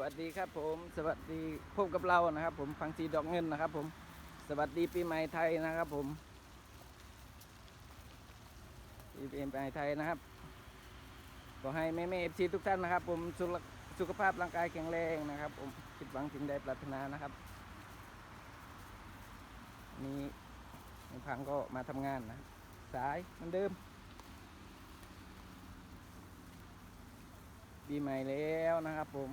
วัสดีครับผมสวัสดีพบกับเรานะครับ ผมฟังซีดอกเงินนะครับ ผมสวัสดีปีใหม่ไทยนะครับผมปีใหม่ไทยนะครับขอให้แม่แม่เอฟซีทุกท่านนะครับ ผมสุขสุขภาพร่างกายแข็งแรงนะครับ ผมคิดหวังถึงใดปรารถนานะครับนี่พังก็มาทำงานนะสายเหมือนเดิมปีใหม่แล้วนะครับผม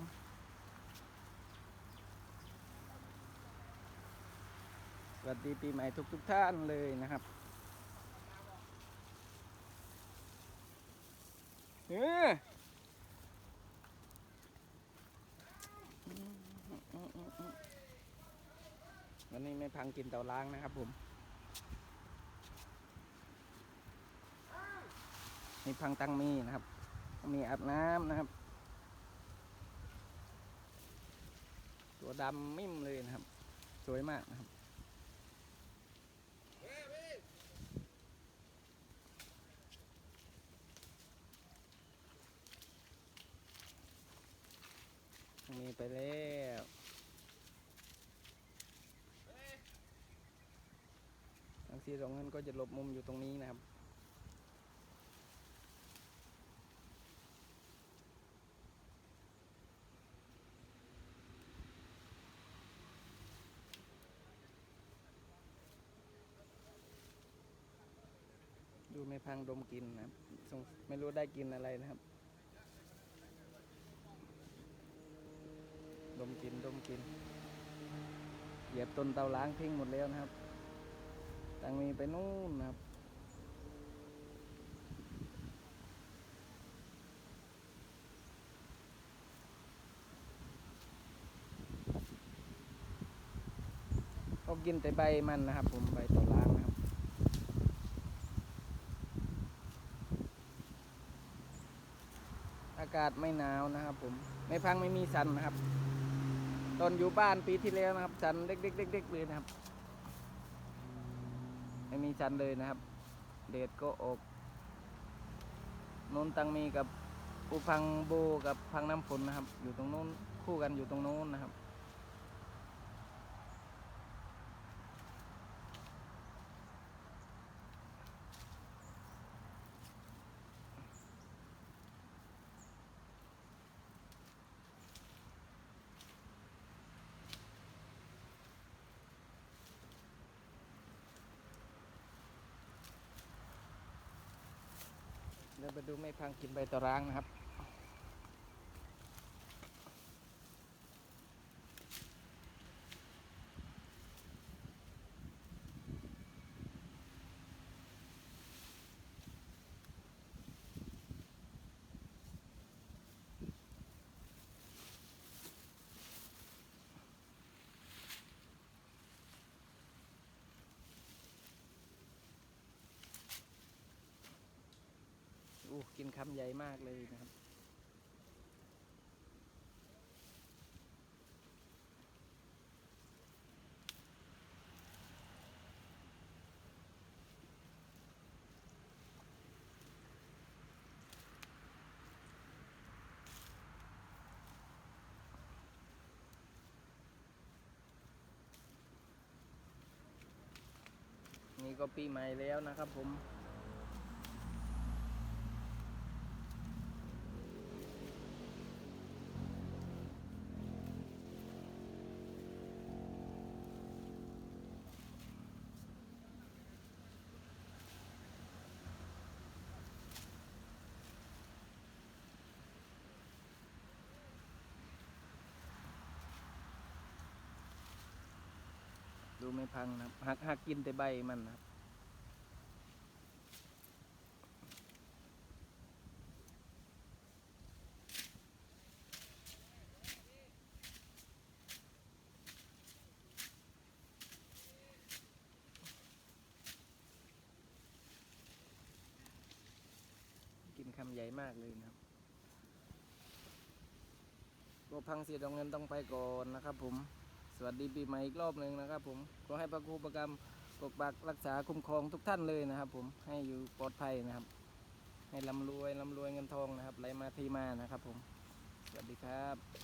วัสดีปีใหม่ทุกทุกท่านเลยนะครับเออวันนี้ไม่พังกินเตาล้างนะครับผมมีพังตังมีนะครับ มีอาบน้ำนะครับ ตัวดำมิ่มเลยนะครับ สวยมากนะครับ มีไปแล้วทางสีสองเงินก็จะหลบมุมอยู่ตรงนี้นะครับ ดูไม่พังดมกินนะครับ ไม่รู้ได้กินอะไรนะครับ ดม กินดมกิน เหยียบต้นเตาล้างทิ้งหมดแล้วนะครับตังมีไปนู่นนะครับ ก็กินแต่ใบมันนะครับ ผมใบเตาล้างนะครับอากาศไม่หนาวนะครับผม ไม่พังไม่มีสันนะครับ ตอนอยู่บ้านปีที่แล้วนะครับชันเล็กๆๆๆเลยนะครับ ไม่มีชันเลยนะครับ เดดก็ออกนนตังมีกับอุพังโบกับพังน้ำฝนนะครับ อยู่ตรงนู้นคู่กันอยู่ตรงนู้นนะครับ เดี๋ยวไปดูไม่พังกินใบตะร้างนะครับ กินคำใหญ่มากเลยนะครับ นี่ก็ปีใหม่แล้วนะครับผม ไม่พังนะครับหักหักกินแต่ใบมันนะครับกินคำใหญ่มากเลยนะครับก็พังเสียดองเงินต้องไปก่อนนะครับผม สวัสดีปีใหม่อีกรอบหนึ่งนะครับผมขอให้พระครูประกรรมปกปักรักษาคุ้มครองทุกท่านเลยนะครับ ผมให้อยู่ปลอดภัยนะครับ ให้ร่ำรวยร่ำรวยเงินทองนะครับไหลมาเที่มานะครับ ผมสวัสดีครับ